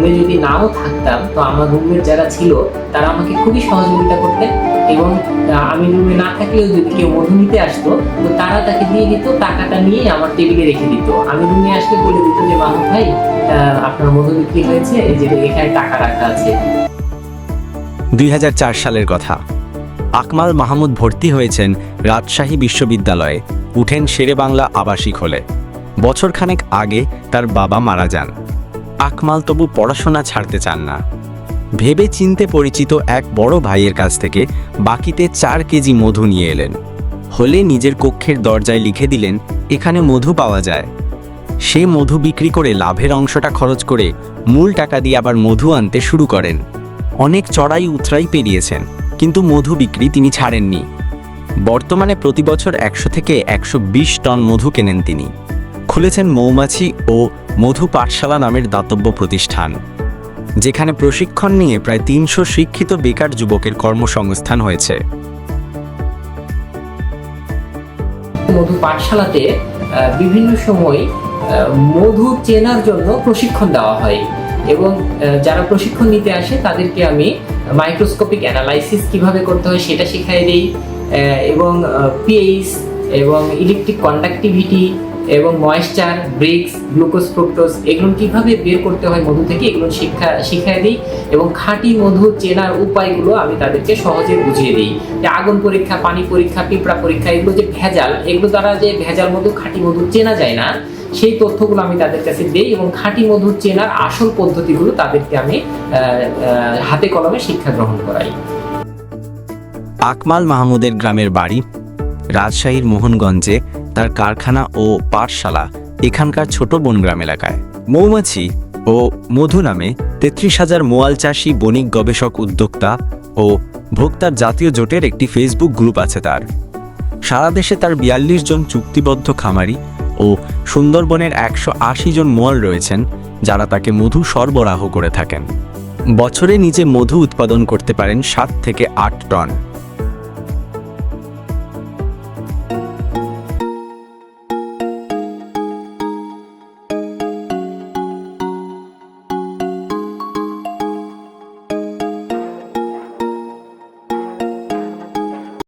আমি যদি নাও থাকতাম, তো আমার রুমমেট যারা ছিল, তারা আমাকে খুবই সহযোগিতা করতেন এবং আমি রুমে না থাকলেও যদি কেউ মধু নিতে আসতো, তো তারা তাকে দিয়ে দিত, টাকাটা নিয়ে আমার টেবিলে রেখে দিত। আমি রুমে আসলে বলে দিত যে মাহমুদ ভাই আপনার মধু বিক্রি হয়েছে, এই যে এখানে টাকা রাখা আছে। দুই হাজার চার সালের কথা। আকমাল মাহমুদ ভর্তি হয়েছেন রাজশাহী বিশ্ববিদ্যালয়ে, উঠেন শেরে বাংলা আবাসিক হলে। বছরখানেক আগে তার বাবা মারা যান। আকমাল তবু পড়াশোনা ছাড়তে চান না। ভেবে চিনতে পরিচিত এক বড় ভাইয়ের কাছ থেকে বাকিতে চার কেজি মধু নিয়ে এলেন। হলে নিজের কক্ষের দরজায় লিখে দিলেন, এখানে মধু পাওয়া যায়। সে মধু বিক্রি করে লাভের অংশটা খরচ করে মূল টাকা দিয়ে আবার মধু আনতে শুরু করেন। অনেক চড়াই উতরাই পেরিয়েছেন, কিন্তু মধু বিক্রি তিনি ছাড়েননি। বর্তমানে প্রতি বছর একশো থেকে একশো বিশ টন মধু কেনেন তিনি। খুলেছেন মৌমাছি ও মধু পাঠশালা নামের দাতব্য প্রতিষ্ঠান, যেখানে প্রশিক্ষণ নিয়ে প্রায় তিনশো শিক্ষিত বেকার যুবকের কর্মসংস্থান হয়েছে। মধু পাঠশালাতে বিভিন্ন সময় মধু চেনার জন্য প্রশিক্ষণ দেওয়া হয় এবং যারা প্রশিক্ষণ নিতে আসে তাদেরকে আমি মাইক্রোস্কোপিক অ্যানালাইসিস কীভাবে করতে হয় সেটা শিখাই দিই এবং পিএইচ এবং ইলেকট্রিক কন্ডাক্টিভিটি এবং ময়েশ্চার ব্রিক্স গ্লুকোজ ফ্রুক্টোজ এগুলো কীভাবে বের করতে হয় মধু থেকে, এগুলো শিক্ষা শিখাই দিই এবং খাঁটি মধু চেনার উপায়গুলো আমি তাদেরকে সহজে বুঝিয়ে দিই। যে আগুন পরীক্ষা, পানি পরীক্ষা, পিঁপড়া পরীক্ষা, এগুলো যে ভেজাল, এগুলো দ্বারা যে ভেজাল মধু, খাঁটি মধু চেনা যায় না, সেই তথ্যগুলো আমি তাদের কাছে দিই এবং খাঁটি মধু চেনার আসল পদ্ধতিগুলো তাদেরকে আমি হাতে কলমে শিক্ষা গ্রহণ করাই। আকমাল মাহমুদের গ্রামের বাড়ি, রাজশাহীর মোহনগঞ্জে তার কারখানা ও পাঠশালা এখানকার ছোট বনগ্রাম এলাকায়। মৌমাছি ও মধু নামে তেত্রিশ হাজার মোয়াল চাষি বণিক গবেষক উদ্যোক্তা ও ভোক্তার জাতীয় জোটের একটি ফেসবুক গ্রুপ আছে তার। সারা দেশে তার বিয়াল্লিশ জন চুক্তিবদ্ধ খামারি ও সুন্দরবনের একশো আশি জন মোয়াল রয়েছেন যারা তাকে মধু সরবরাহ করে থাকেন। বছরে নিজে মধু উৎপাদন করতে পারেন সাত থেকে আট টন।